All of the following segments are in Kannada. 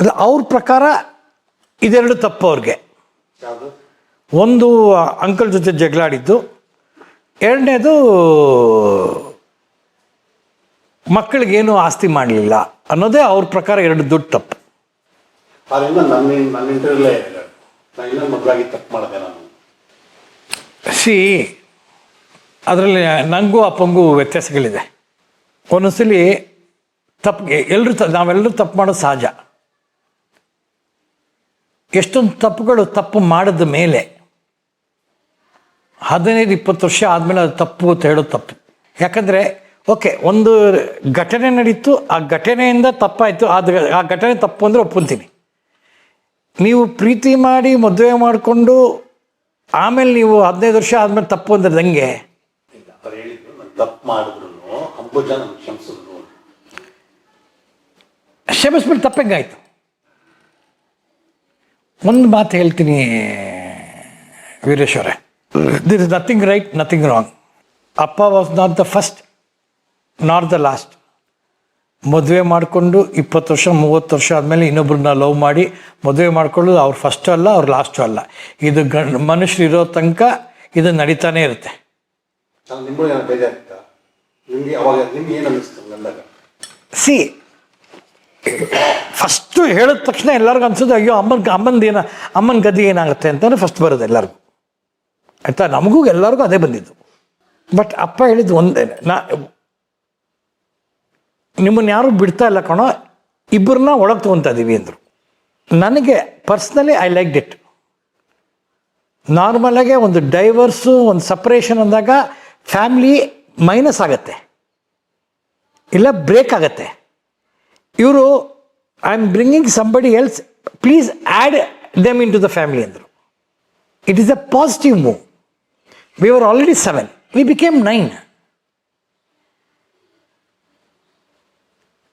ಅದು ಅವ್ರ ಪ್ರಕಾರ ಇದೆರಡು ತಪ್ಪು ಅವ್ರಿಗೆ. ಒಂದು ಅಂಕಲ್ ಜೊತೆ ಜಗಳಾಡಿದ್ದು ಎರಡನೇದು ಮಕ್ಕಳಿಗೇನು ಆಸ್ತಿ ಮಾಡಲಿಲ್ಲ ಅನ್ನೋದೇ ಅವ್ರ ಪ್ರಕಾರ ಎರಡು ದೊಡ್ಡ ತಪ್ಪು. ಸಿ ಅದರಲ್ಲಿ ನನಗೂ ಅಪ್ಪಂಗೂ ವ್ಯತ್ಯಾಸಗಳಿದೆ. ಒಂದೊಂದ್ಸಲಿ ತಪ್ಪಿಗೆ ಎಲ್ಲರೂ ತ ನಾವೆಲ್ಲರೂ ತಪ್ಪು ಮಾಡೋದು ಸಹಜ. ಎಷ್ಟೊಂದು ತಪ್ಪುಗಳು ತಪ್ಪು ಮಾಡಿದ ಮೇಲೆ ಹದಿನೈದು ಇಪ್ಪತ್ತು ವರ್ಷ ಆದಮೇಲೆ ಅದು ತಪ್ಪು ಅಂತ ಹೇಳೋದು ತಪ್ಪು. ಯಾಕಂದರೆ ಓಕೆ ಒಂದು ಘಟನೆ ನಡೀತು ಆ ಘಟನೆಯಿಂದ ತಪ್ಪಾಯಿತು ಅದು ಆ ಘಟನೆ ತಪ್ಪು ಅಂದರೆ ಒಪ್ಕೊಂತೀನಿ ನೀವು ಪ್ರೀತಿ ಮಾಡಿ ಮದುವೆ ಮಾಡಿಕೊಂಡು ಆಮೇಲೆ ನೀವು ಹದಿನೈದು ವರ್ಷ ಆದಮೇಲೆ ತಪ್ಪು ಅಂದ್ರೆ ಹೆಂಗೆ? ಕ್ಷಮಿಸ್ಬಿಟ್ಟು ಅವ್ರು ಹೇಳಿದ್ರು ನಾನು ತಪ್ಪು ಮಾಡಿದ್ರು ಅಂಬುಜ ನನ್ನ ಕ್ಷಮಿಸಿದ್ರು ಕ್ಷಮಿಸ್ಬಿಟ್ಟು ತಪ್ಪಂಗಾಯ್ತು ಒಂದು ಮಾತು ಹೇಳ್ತೀನಿ Veereshwara. There is nothing right nothing wrong ಅಪ್ಪ was not the first not the last ಮದುವೆ ಮಾಡಿಕೊಂಡು ಇಪ್ಪತ್ತು ವರ್ಷ ಮೂವತ್ತು ವರ್ಷ ಆದಮೇಲೆ ಇನ್ನೊಬ್ಬರನ್ನ ಲವ್ ಮಾಡಿ ಮದುವೆ ಮಾಡ್ಕೊಳ್ಳೋದು ಅವ್ರು ಫಸ್ಟು ಅಲ್ಲ ಅವ್ರು ಲಾಸ್ಟು ಅಲ್ಲ. ಇದು ಗಂಡ ಮನುಷ್ಯರು ಇರೋ ತನಕ ಇದು ನಡೀತಾನೆ ಇರುತ್ತೆ. ಸಿ ಫಸ್ಟು ಹೇಳಿದ ತಕ್ಷಣ ಎಲ್ಲರಿಗೂ ಅನ್ಸುತ್ತೆ, ಅಯ್ಯೋ, ಅಮ್ಮನ ಅಮ್ಮನ ಏನ, ಅಮ್ಮನ ಗದಿ ಏನಾಗುತ್ತೆ? ಅಂತಲೇ ಫಸ್ಟ್ ಬರೋದು ಎಲ್ಲರಿಗೂ. ಆಯ್ತಾ? ನಮಗೂ ಎಲ್ಲರಿಗೂ ಅದೇ ಬಂದಿದ್ದು. ಬಟ್ ಅಪ್ಪ ಹೇಳಿದ್ದು ಒಂದೇ, ನಾ, ನಿಮ್ಮನ್ನು ಯಾರು ಬಿಡ್ತಾ ಇಲ್ಲ ಕಣೋ, ಇಬ್ಬರನ್ನ ಒಳಗೆ ತೊಗೊತಾ ಇದ್ದೀವಿ ಅಂದರು. ನನಗೆ ಪರ್ಸ್ನಲಿ ಐ ಲೈಕ್ ಡಿಟ್ ನಾರ್ಮಲಾಗೆ ಒಂದು ಡೈವರ್ಸು ಒಂದು ಸಪ್ರೇಷನ್ ಅಂದಾಗ ಫ್ಯಾಮ್ಲಿ ಮೈನಸ್ ಆಗತ್ತೆ. ಇಲ್ಲ ಬ್ರೇಕ್ ಆಗತ್ತೆ. ಇವರು I am bringing somebody else please add them into the family ಅಂದರು it is a positive move we are already seven we became nine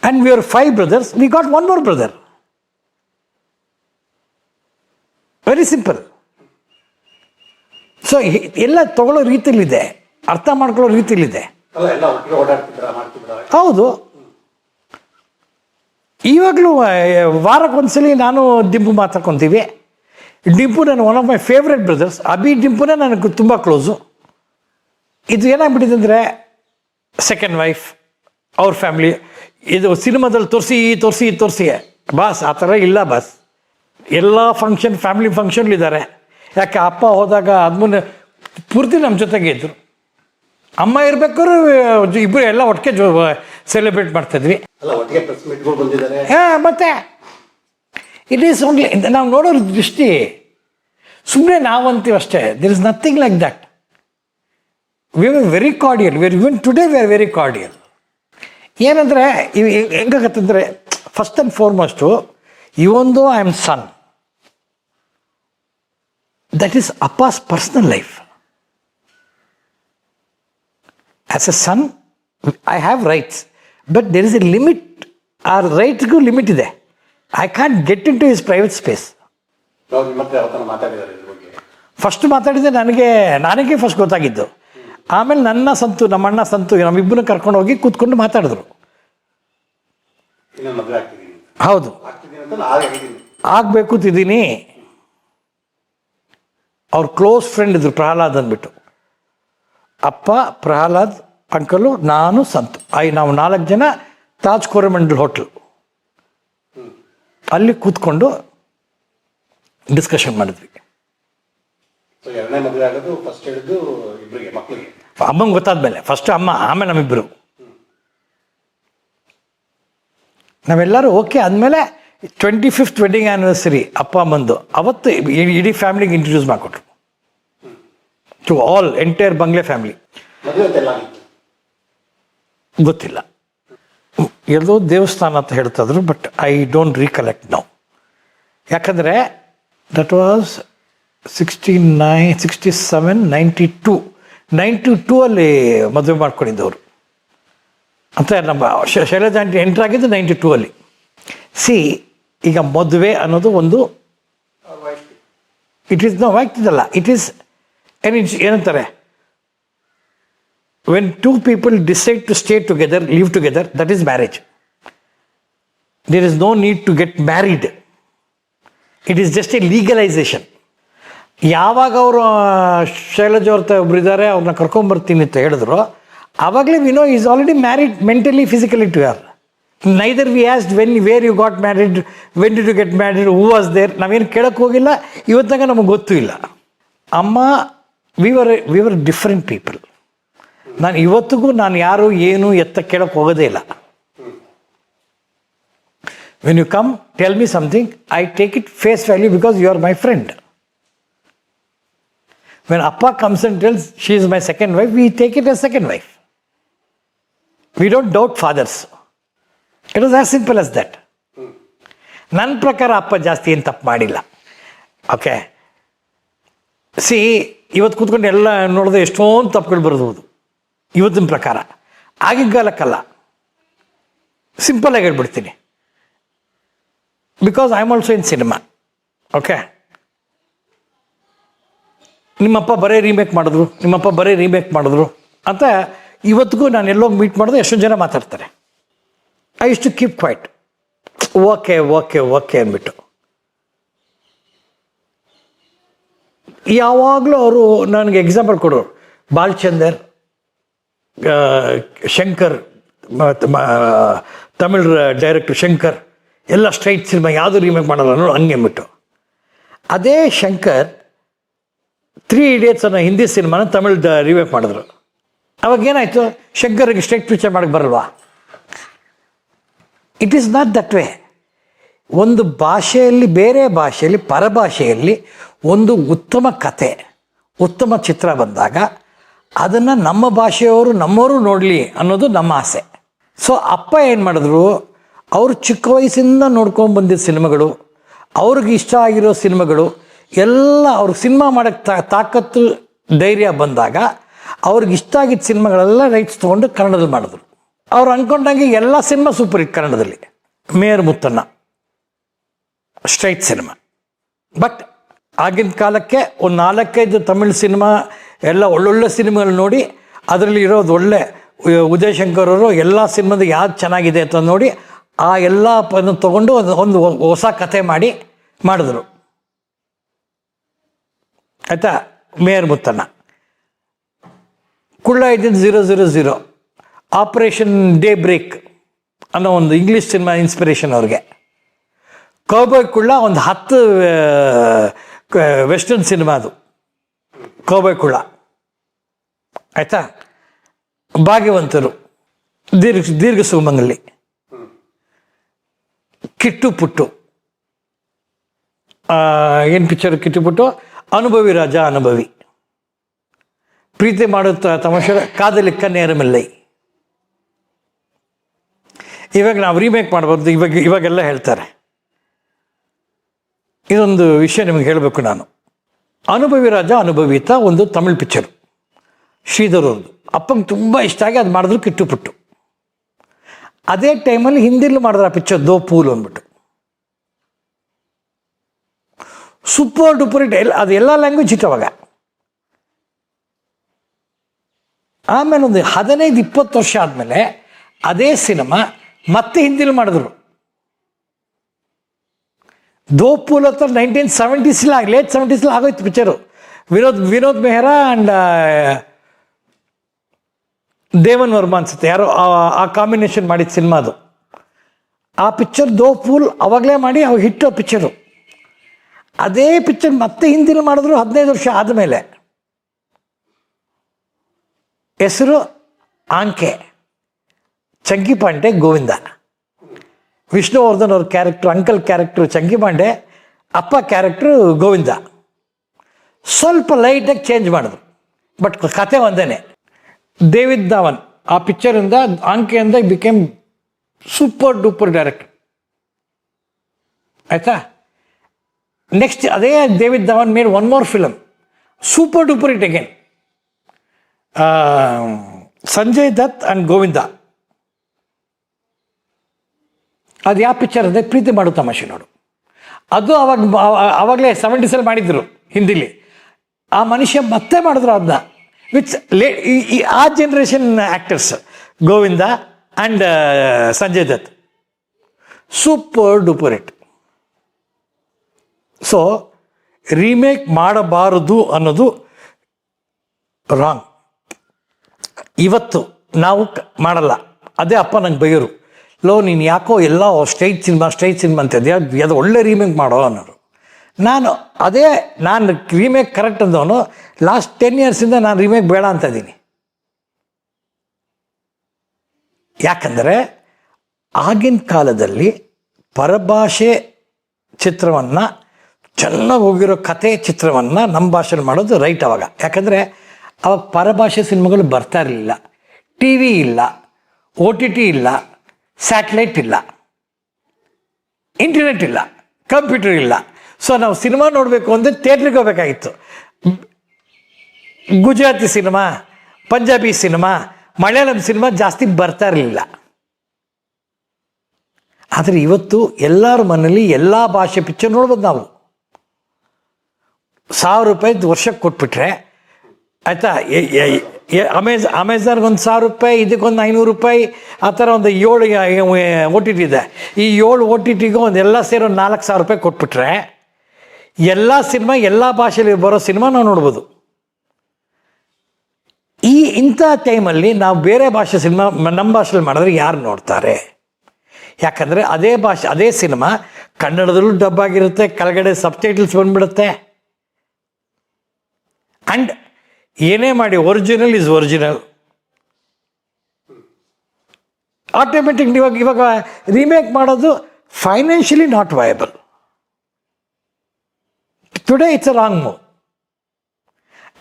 and we are five brothers we got one more brother very simple so ಎಲ್ಲ ತಗೊಳ್ಳೋ ರೀತಿಯಲ್ಲಿದೆ ಅರ್ಥ ಮಾಡ್ಕೊಳ್ಳೋ ರೀತಿಯಲ್ಲಿದೆ ಹೌದು. ಇವಾಗಲೂ ವಾರಕ್ಕೊಂದ್ಸಲಿ ನಾನು ಡಿಂಪು ಮಾತಾಡ್ಕೊತೀವಿ. ಡಿಂಪು ನನ್ನ one of my favourite brothers Abhi ಡಿಂಪುನೇ ನನಗೆ ತುಂಬ ಕ್ಲೋಸು ಇದು ಏನಾಗ್ಬಿಟ್ಟಿದೆ ಅಂದರೆ ಸೆಕೆಂಡ್ ವೈಫ್ ಅವ್ರ ಫ್ಯಾಮ್ಲಿ ಇದು ಸಿನಿಮಾದಲ್ಲಿ ತೋರಿಸಿ ತೋರಿಸಿ ತೋರಿಸಿ. ಬಾಸ್, ಆ ಥರ ಇಲ್ಲ ಬಾಸ್. ಎಲ್ಲ ಫಂಕ್ಷನ್ ಫ್ಯಾಮಿಲಿ ಫಂಕ್ಷನ್ಲಿದ್ದಾರೆ ಯಾಕೆ, ಅಪ್ಪ ಹೋದಾಗ ಅದ್ಮುನ್ನೆ ಪೂರ್ತಿ ನಮ್ಮ ಜೊತೆಗೆ ಇದ್ದರು ಅಮ್ಮ ಇರಬೇಕಾದ್ರೂ ಇಬ್ಬರು ಎಲ್ಲ ಒಟ್ಟಿಗೆ ಜೋ ಸೆಲೆಬ್ರೇಟ್ ಮಾಡ್ತಿದ್ವಿ. ಮತ್ತೆ ಇಟ್ ಈಸ್ ಓನ್ಲಿ ನಾವು ನೋಡೋ ದೃಷ್ಟಿ ಸುಮ್ಮನೆ ನಾವು ಅಂತೀವಿ ಅಷ್ಟೇ there is nothing like that we are very cordial very even today we are very cordial ಏನಂದರೆ ಇವು ಹೆಂಗಾಗತ್ತಂದರೆ first and foremost ಇವೊಂದು I am son that is ಅಪ್ಪಾಸ್ personal life as a son I have rights but there is a limit ಆ ರೈಟ್ಗೂ ಲಿಮಿಟ್ ಇದೆ. I can get into his private space first ಮಾತಾಡಿದೆ ನನಗೆ ನನಗೆ ಫಸ್ಟ್ ಗೊತ್ತಾಗಿದ್ದು. ಆಮೇಲೆ ನನ್ನ ಸಂತು ನಮ್ಮ ಅಣ್ಣ ಸಂತು ನಮ್ಮಿಬ್ಬರನ್ನ ಕರ್ಕೊಂಡು ಹೋಗಿ ಕೂತ್ಕೊಂಡು ಮಾತಾಡಿದ್ರು. ಹೌದು. ಆಗಬೇಕು ತಿದ್ದೀನಿ. ಅವ್ರ ಕ್ಲೋಸ್ ಫ್ರೆಂಡ್ ಇದ್ರು ಪ್ರಹ್ಲಾದ್ ಅಂದ್ಬಿಟ್ಟು. ಅಪ್ಪ ಪ್ರಹ್ಲಾದ್ ಅಂಕಲು ನಾನು ಸಂತ. ಐ ನಾವು ನಾಲ್ಕು ಜನ ತಾಜ್ ಕೋರಮಂಡಲ್ ಹೋಟ್ಲು. ಅಲ್ಲಿ ಕೂತ್ಕೊಂಡು ಡಿಸ್ಕಷನ್ ಮಾಡಿದ್ವಿ. ಅಮ್ಮಂಗೆ ಗೊತ್ತಾದ್ಮೇಲೆ ಫಸ್ಟ್ ಅಮ್ಮ ಆಮೇಲೆ ನಮ್ಮಿಬ್ಬರು ನಾವೆಲ್ಲರೂ ಓಕೆ ಆದಮೇಲೆ ಟ್ವೆಂಟಿ ಫಿಫ್ತ್ ವೆಡ್ಡಿಂಗ್ ಆ್ಯನಿವರ್ಸರಿ ಅಪ್ಪ ಅಮ್ಮಂದು. ಅವತ್ತು ಇಡೀ ಫ್ಯಾಮಿಲಿಗೆ ಇಂಟ್ರೊಡ್ಯೂಸ್ ಮಾಡಿಕೊಟ್ರು. ಟು ಆಲ್ ಎಂಟೈರ್ ಬಂಗ್ಲೆ ಫ್ಯಾಮಿಲಿ ಮದುವೆ ಅಂತ ಎಲ್ಲ ಆಗಿತ್ತು ಗೊತ್ತಿಲ್ಲ. ಎಲ್ಲೋ ದೇವಸ್ಥಾನ ಅಂತ ಹೇಳ್ತಾಯಿದ್ರು ಬಟ್ ಐ ಡೋಂಟ್ ರೀಕಲೆಕ್ಟ್ ನಾವು ಯಾಕಂದರೆ that was sixty nine sixty seven ninety two ninety two ಅಲ್ಲಿ ಮದುವೆ ಮಾಡ್ಕೊಂಡಿದ್ದವರು. ಅಂತ ನಮ್ಮ ಶ- ಶೈಲಜಾ ಆಂಟಿ ಎಂಟ್ರಾಗಿದ್ದು ನೈಂಟಿ ಟೂ ಅಲ್ಲಿ. ಸಿ ಈಗ ಮದುವೆ ಅನ್ನೋದು ಒಂದು ಇಟ್ ಈಸ್ ನಾವು ಆಗ್ತಿದ್ದಲ್ಲ ಇಟ್ ಈಸ್ ಏನ್ ಏನಂತಾರೆ? When two people decide to stay together live together, that is marriage There is no need to get married it is just a legalization ಯಾವಾಗ ಅವರು ಶೈಲಜ್ ಅವ್ರ ಒಬ್ರು ಇದ್ದಾರೆ ಅವ್ರನ್ನ ಕರ್ಕೊಂಬರ್ತೀನಿ ಅಂತ ಹೇಳಿದ್ರು ಆವಾಗಲೇ Vino is already married mentally physically to ಯಾರ್ neither we asked when were you got married when did you get married who was there ನಾವೇನು ಕೇಳಕ್ಕೆ ಹೋಗಿಲ್ಲ ಇವತ್ತಾಗ ನಮಗೆ ಗೊತ್ತೂ ಇಲ್ಲ. ಅಮ್ಮ we were we were different people ನಾನು ಇವತ್ತಿಗೂ ನಾನು ಯಾರು ಏನು ಎತ್ತ ಕೇಳಕ್ಕೆ ಹೋಗೋದೇ ಇಲ್ಲ. When you come tell me something I take it face value because you are my friend when ಅಪ್ಪ comes and tells she is my second wife we take it a second wife we don't doubt fathers it is as simple as that ನನ್ನ ಪ್ರಕಾರ ಅಪ್ಪ ಜಾಸ್ತಿ ಏನು ತಪ್ಪು ಮಾಡಿಲ್ಲ. ಓಕೆ ಸಿ ಇವತ್ತು ಕೂತ್ಕೊಂಡು ಎಲ್ಲ ನೋಡಿದ್ರೆ ಎಷ್ಟೊಂದು ತಪ್ಪುಗಳು ಬರ್ಬೋದು. ಇವತ್ತಿನ ಪ್ರಕಾರ. ಆಗಿನ ಕಾಲಕ್ಕಲ್ಲ. ಸಿಂಪಲ್ ಆಗಿ ಹೇಳ್ಬಿಡ್ತೀನಿ. Because I am also in cinema okay ನಿಮ್ಮಪ್ಪ ಬರೀ ರೀಮೇಕ್ ಮಾಡಿದ್ರು, ನಿಮ್ಮಪ್ಪ ಬರೇ ರೀಮೇಕ್ ಮಾಡಿದ್ರು. ಅಂತ ಇವತ್ತಿಗೂ ನಾನು ಎಲ್ಲೋಗಿ ಮೀಟ್ ಮಾಡಿದ್ರೆ ಎಷ್ಟೊಂದು ಜನ ಮಾತಾಡ್ತಾರೆ. ಐ ಇಷ್ಟು keep quiet okay okay okay ಅಂದ್ಬಿಟ್ಟು. ಯಾವಾಗಲೂ ಅವರು ನನಗೆ ಎಕ್ಸಾಂಪಲ್ ಕೊಡೋರು. ಬಾಲ್ಚಂದರ್ ಶಂಕರ್ ತಮಿಳ್ ಡೈರೆಕ್ಟರ್ ಶಂಕರ್, ಎಲ್ಲ ಸ್ಟ್ರೈಟ್ ಸಿನಿಮಾ ಯಾವುದು ರೀಮೇಕ್ ಮಾಡಲ್ಲ ನೋಡು ಹಂಗೆ ಅಂದ್ಬಿಟ್ಟು. ಅದೇ ಶಂಕರ್ ತ್ರೀ ಇಡಿಯಟ್ಸ್ ಅನ್ನೋ ಹಿಂದಿ ಸಿನಿಮಾನ ತಮಿಳ್ ರಿಮೇಕ್ ಮಾಡಿದ್ರು. ಅವಾಗ ಏನಾಯಿತು? ಶಂಕರ್ಗೆ ಸ್ಟ್ರೈಟ್ ಪಿಕ್ಚರ್ ಮಾಡಕ್ಕೆ ಬರಲ್ವಾ? It is not that way ಒಂದು ಭಾಷೆಯಲ್ಲಿ, ಬೇರೆ ಭಾಷೆಯಲ್ಲಿ, ಪರಭಾಷೆಯಲ್ಲಿ ಒಂದು ಉತ್ತಮ ಕತೆ, ಉತ್ತಮ ಚಿತ್ರ ಬಂದಾಗ ಅದನ್ನು ನಮ್ಮ ಭಾಷೆಯವರು ನಮ್ಮವರು ನೋಡಲಿ ಅನ್ನೋದು ನಮ್ಮ ಆಸೆ. ಸೊ ಅಪ್ಪ ಏನು ಮಾಡಿದ್ರು, ಅವರು ಚಿಕ್ಕ ವಯಸ್ಸಿಂದ ನೋಡ್ಕೊಂಡು ಬಂದಿದ್ದ ಸಿನಿಮಾಗಳು, ಅವ್ರಿಗೆ ಇಷ್ಟ ಆಗಿರೋ ಸಿನಿಮಾಗಳು, ಎಲ್ಲ ಅವ್ರಿಗೆ ಸಿನಿಮಾ ಮಾಡೋಕ್ಕೆ ತಾ, ತಾಕತ್ತು, ಧೈರ್ಯ ಬಂದಾಗ ಅವ್ರಿಗೆ ಇಷ್ಟ ಆಗಿದ್ದ ಸಿನಿಮಾಗಳೆಲ್ಲ ರೈಟ್ಸ್ ತೊಗೊಂಡು ಕನ್ನಡದಲ್ಲಿ ಮಾಡಿದ್ರು. ಅವ್ರು ಅಂದ್ಕೊಂಡಂಗೆ ಎಲ್ಲ ಸಿನಿಮಾ ಸೂಪರ್ ಹಿಟ್ ಕನ್ನಡದಲ್ಲಿ. Mayor Muthanna. Straight cinema but ಆಗಿನ ಕಾಲಕ್ಕೆ ಒಂದು ನಾಲ್ಕೈದು ತಮಿಳು ಸಿನಿಮಾ ಎಲ್ಲ ಒಳ್ಳೊಳ್ಳೆ ಸಿನಿಮಾಗಳು ನೋಡಿ, ಅದರಲ್ಲಿ ಇರೋದು ಒಳ್ಳೆ ಉದಯ್ ಶಂಕರ್ ಅವರು ಎಲ್ಲ ಸಿನಿಮಾದ ಯಾವ್ದು ಚೆನ್ನಾಗಿದೆ ಅಂತ ನೋಡಿ, ಆ ಎಲ್ಲ ತೊಗೊಂಡು ಒಂದು ಒಂದು ಹೊಸ ಕತೆ ಮಾಡಿ ಮಾಡಿದ್ರು. ಆಯಿತಾ? ಮೇಯರ್ ಮುತ್ತಣ್ಣ. ಕುಳ್ಳ ಇದ್ದಿದ್ದು zero zero zero operation day break ಅನ್ನೋ ಒಂದು ಇಂಗ್ಲೀಷ್ ಸಿನಿಮಾ ಇನ್ಸ್ಪಿರೇಷನ್ ಅವ್ರಿಗೆ. ಕೌಬಾಯ್ ಕುಳ್ಳ ಒಂದು ಹತ್ತು ವೆಸ್ಟರ್ನ್ ಸಿನಿಮಾ ಅದು. ಕೌಬಾಯ್ ಕುಳ ಆಯ್ತಾ? ಭಾಗ್ಯವಂತರು, ದೀರ್ಘ ದೀರ್ಘ ಸುಮಂಗಲಿ ಕಿಟ್ಟು ಪುಟ್ಟು ಏನು ಪಿಕ್ಚರ್ ಕಿಟ್ಟು ಪುಟ್ಟು ಅನುಭವಿ ರಾಜ ಅನುಭವಿ. ಪ್ರೀತಿ ಮಾಡುತ್ತ ತಮಾಷೆ ಕಾದಲಿಕ್ಕ ನೇರಮಿಲ್ಲೈ ಇವಾಗ ನಾವು ರೀಮೇಕ್ ಮಾಡಬಾರ್ದು, ಇವಾಗ, ಇವಾಗೆಲ್ಲ ಹೇಳ್ತಾರೆ. ಇದೊಂದು ವಿಷಯ ನಿಮಗೆ ಹೇಳಬೇಕು ನಾನು. ಅನುಭವಿ ರಾಜ, ಅನುಭವಿತ ಒಂದು ತಮಿಳ್ ಪಿಕ್ಚರು. ಶ್ರೀಧರ್ ಅವ್ರದ್ದು ಅಪ್ಪಂಗೆ ತುಂಬ ಇಷ್ಟ ಆಗಿ ಅದು ಮಾಡಿದ್ರು ಕಿಟ್ಟು ಪುಟ್ಟು. ಅದೇ ಟೈಮಲ್ಲಿ ಹಿಂದಿಲ್ಲಿ ಮಾಡಿದ್ರು ಆ ಪಿಕ್ಚರ್ ದೋ ಪೂಲ್ ಅಂದ್ಬಿಟ್ಟು. ಸೂಪರ್ ಡೂಪರ್ ಇಟ್ ಎಲ್ಲ ಅದು ಎಲ್ಲ ಲ್ಯಾಂಗ್ವೇಜ್ ಇತ್ತು ಅವಾಗ. ಆಮೇಲೆ ಒಂದು ಹದಿನೈದು ಇಪ್ಪತ್ತು ವರ್ಷ ಆದಮೇಲೆ ಅದೇ ಸಿನಿಮಾ ಮತ್ತೆ ಹಿಂದಿಲಿ ಮಾಡಿದ್ರು. ದೋಪೂಲ್ ಹತ್ರ ನೈನ್ಟೀನ್ ಲೇಟ್ ಸೆವೆಂಟೀಸ್ಲ ಆಗೋಯ್ತು ಪಿಕ್ಚರು ವಿನೋದ್ ವಿನೋದ್ ಮೆಹ್ರಾ ಆ್ಯಂಡ್ ದೇವನ್ ವರ್ಮಾ ಅನ್ಸುತ್ತೆ. ಯಾರೋ, ಆ- ಆ ಕಾಂಬಿನೇಷನ್ ಮಾಡಿದ ಸಿನಿಮಾ ಅದು. ಆ ಪಿಕ್ಚರ್ ದೋಪೂಲ್ ಅವಾಗಲೇ ಮಾಡಿ ಅವಾಗ ಹಿಟ್ಟು ಪಿಕ್ಚರು ಅದೇ ಪಿಕ್ಚರ್ ಮತ್ತೆ ಹಿಂದಿನ ಮಾಡಿದ್ರು ಹದಿನೈದು ವರ್ಷ ಆದಮೇಲೆ. ಹೆಸರು ಆಂಕೆ ಚಂಕಿಪಾಂಡೆ ಗೋವಿಂದ. ವಿಷ್ಣುವರ್ಧನ್ ಅವ್ರ ಕ್ಯಾರೆಕ್ಟ್ರು ಅಂಕಲ್ ಕ್ಯಾರೆಕ್ಟ್ರು ಚಂಗಿಮಾಂಡೆ ಅಪ್ಪ ಕ್ಯಾರೆಕ್ಟ್ರು ಗೋವಿಂದ. ಸ್ವಲ್ಪ ಲೈಟಾಗಿ ಚೇಂಜ್ ಮಾಡಿದ್ರು. ಬಟ್ ಕತೆ ಒಂದೇನೆ. ದೇವಿದ್ ಧಾವನ್, ಆ ಪಿಕ್ಚರಿಂದ ಆಂಕೆಯಿಂದ ಬಿಕೇಮ್ ಸೂಪರ್ ಡೂಪರ್ ಡೈರೆಕ್ಟರ್ ಆಯ್ತಾ? ನೆಕ್ಸ್ಟ್ ಅದೇ David Dhawan made one more film super duper hit again Sanjay Dutt and Govinda. ಅದು ಯಾವ ಪಿಕ್ಚರ್ ಅಂದರೆ ಪ್ರೀತಿ ಮಾಡು ತಮಾಷೆ ನೋಡು. ಅದು ಅವಾಗ ಅವಾಗಲೇ ಸೆವೆಂಟೀಸಲ್ಲಿ ಮಾಡಿದ್ರು ಹಿಂದಿಲಿ. ಆ ಮನುಷ್ಯ ಮತ್ತೆ ಮಾಡಿದ್ರು ಅದನ್ನ ವಿತ್ ಲೇ ಈ- ಆ generation actors Govinda and Sanjay Dutt. Super duper hit so remake ಮಾಡಬಾರದು ಅನ್ನೋದು ರಾಂಗ್ ಇವತ್ತು ನಾವು ಮಾಡಲ್ಲ. ಅದೇ ಅಪ್ಪ ನಂಗೆ ಬೈಯೋರು. ಲೋ, ನೀನು ಯಾಕೋ ಎಲ್ಲ ಸ್ಟೇಟ್ ಸಿನಿಮಾ ಸ್ಟೇಟ್ ಸಿನಿಮಾ ಅಂತ ಅದು ಒಳ್ಳೆ ರೀಮೇಕ್ ಮಾಡೋ ಅನ್ನೋರು. ನಾನು ಅದೇ, ನಾನು ರೀಮೇಕ್ ಕರೆಕ್ಟ್ ಅಂದವನು, ಲಾಸ್ಟ್ ಟೆನ್ ಇಯರ್ಸಿಂದ ನಾನು ರೀಮೇಕ್ ಬೇಡ ಅಂತ ಇದ್ದೀನಿ. ಯಾಕಂದರೆ, ಆಗಿನ ಕಾಲದಲ್ಲಿ ಪರಭಾಷೆ ಚಿತ್ರವನ್ನು, ಚೆನ್ನಾಗಿ ಹೋಗಿರೋ ಕತೆ ಚಿತ್ರವನ್ನು ನಮ್ಮ ಭಾಷೆಲಿ ಮಾಡೋದು ರೈಟ್ ಅವಾಗ. ಯಾಕಂದರೆ, ಅವಾಗ ಪರಭಾಷೆ ಸಿನಿಮಾಗಳು ಬರ್ತಾ ಇರಲಿಲ್ಲ. ಟಿ ವಿ ಇಲ್ಲ. ಓ ಟಿ ಟಿ ಇಲ್ಲ. ಸ್ಯಾಟಲೈಟ್ ಇಲ್ಲ. ಇಂಟರ್ನೆಟ್ ಇಲ್ಲ. ಕಂಪ್ಯೂಟರ್ ಇಲ್ಲ. ಸೊ ನಾವು ಸಿನಿಮಾ ನೋಡಬೇಕು ಅಂದರೆ ಥಿಯೇಟ್ರಿಗೆ ಹೋಗ್ಬೇಕಾಗಿತ್ತು. Gujarati cinema Punjabi cinema Malayalam cinema ಜಾಸ್ತಿ ಬರ್ತಾ ಇರಲಿಲ್ಲ. ಆದರೆ ಇವತ್ತು ಎಲ್ಲರ ಮನೇಲಿ ಎಲ್ಲ ಭಾಷೆ ಪಿಕ್ಚರ್ ನೋಡ್ಬೋದು ನಾವು. ಸಾವಿರ ರೂಪಾಯಿ ವರ್ಷಕ್ಕೆ ಕೊಟ್ಬಿಟ್ರೆ, ಆಯಿತಾ ಅಮೆಜ್ ಅಮೆಝಾನ್ಗೆ ಒಂದು ಸಾವಿರ ರೂಪಾಯಿ, ಇದಕ್ಕೊಂದು ಐನೂರು ರೂಪಾಯಿ, ಆ ಥರ ಒಂದು ಏಳು ಓ ಟಿ ಟಿ ಇದೆ. ಈ ಏಳು ಓ ಟಿ ಟಿಗೂ ಒಂದು ಎಲ್ಲ ಸೇರಿ ಒಂದು ನಾಲ್ಕು ಸಾವಿರ ರೂಪಾಯಿ ಕೊಟ್ಬಿಟ್ರೆ, ಎಲ್ಲ ಸಿನಿಮಾ, ಎಲ್ಲ ಭಾಷೆಯಲ್ಲಿ ಬರೋ ಸಿನಿಮಾ ನಾವು ನೋಡ್ಬೋದು. ಈ ಇಂಥ ಟೈಮಲ್ಲಿ ನಾವು ಬೇರೆ ಭಾಷೆ ಸಿನಿಮಾ ನಮ್ಮ ಭಾಷೆಯಲ್ಲಿ ಮಾಡಿದ್ರೆ ಯಾರು ನೋಡ್ತಾರೆ? ಯಾಕಂದರೆ ಅದೇ ಭಾಷೆ, ಅದೇ ಸಿನಿಮಾ ಕನ್ನಡದಲ್ಲೂ ಡಬ್ ಆಗಿರುತ್ತೆ, ಕೆಳಗಡೆ ಸಬ್ಟೈಟಲ್ಸ್ ಬಂದ್ಬಿಡುತ್ತೆ. ಆ್ಯಂಡ್ ಏನೇ ಮಾಡಿ ಒರಿಜಿನಲ್ ಇಸ್ ಒರಿಜಿನಲ್ ಆಟೋಮೆಟಿಕ್ ಇವಾಗ ಇವಾಗ ರಿಮೇಕ್ ಮಾಡೋದು financially not viable today it's a wrong move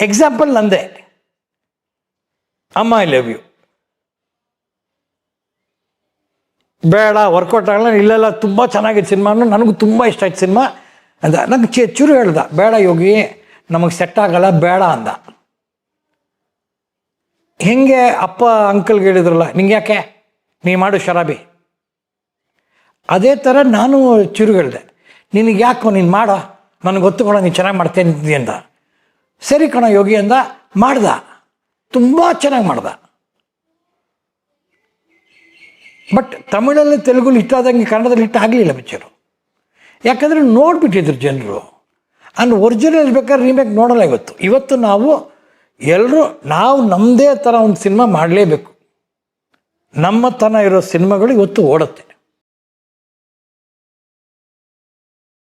example ನಂದೆ. ಅಮ್ಮ ಐ ಲವ್ ಯು ಬೇಡ ವರ್ಕೌಟ್ ಆಗಲ್ಲ, ಇಲ್ಲೆಲ್ಲ ತುಂಬ ಚೆನ್ನಾಗಿದೆ ಸಿನಿಮಾ ನನಗೂ ತುಂಬ ಇಷ್ಟ ಆಯ್ತು ಸಿನಿಮಾ ಅಂದ, ನಂಗೆ ಚೂರು ಹೇಳ್ದ, ಬೇಡ ಯೋಗಿ, ನಮಗೆ ಸೆಟ್ ಆಗಲ್ಲ, ಬೇಡ ಅಂದ. ಹೆಂಗೆ ಅಪ್ಪ, ಅಂಕಲ್ಗೆ ಹೇಳಿದ್ರಲ್ಲ, ನಿಂಗೆ ಯಾಕೆ? ನೀ ಮಾಡು ಶರಾಬಿ. ಅದೇ ಥರ ನಾನು ಚೂರು ಹೇಳಿದೆ ನಿನಗೆ ಯಾಕೋ ನೀನು ಮಾಡೋ? ನನಗೆ ಗೊತ್ತು ಕಣ, ನೀನು ಚೆನ್ನಾಗಿ ಮಾಡ್ತೇನೆ ಅಂದ. ಸರಿ ಕಣ, ಯೋಗಿ ಅಂದ, ಮಾಡ್ದ. ತುಂಬ ಚೆನ್ನಾಗಿ ಮಾಡ್ದ. ಬಟ್ ತಮಿಳಲ್ಲಿ ತೆಲುಗಲ್ಲಿ ಇಟ್ಟಾದಂಗೆ ಕನ್ನಡದಲ್ಲಿ ಇಟ್ಟು ಆಗಲಿಲ್ಲ ಪಿಕ್ಚರು ಯಾಕಂದರೆ ನೋಡಿಬಿಟ್ಟಿದ್ರು ಜನರು. ಅಂಡ್ ಒರಿಜಿನಲ್ ಬೇಕಾದ್ರೆ ರೀಮೇಕ್ ನೋಡಲ್ಲ ಇವತ್ತು ಇವತ್ತು ನಾವು ಎಲ್ಲರೂ ನಾವು ನಮ್ಮದೇ ಥರ ಒಂದು ಸಿನಿಮಾ ಮಾಡಲೇಬೇಕು. ನಮ್ಮ ತನ ಇರೋ ಸಿನಿಮಾಗಳು ಇವತ್ತು ಓಡುತ್ತೆ.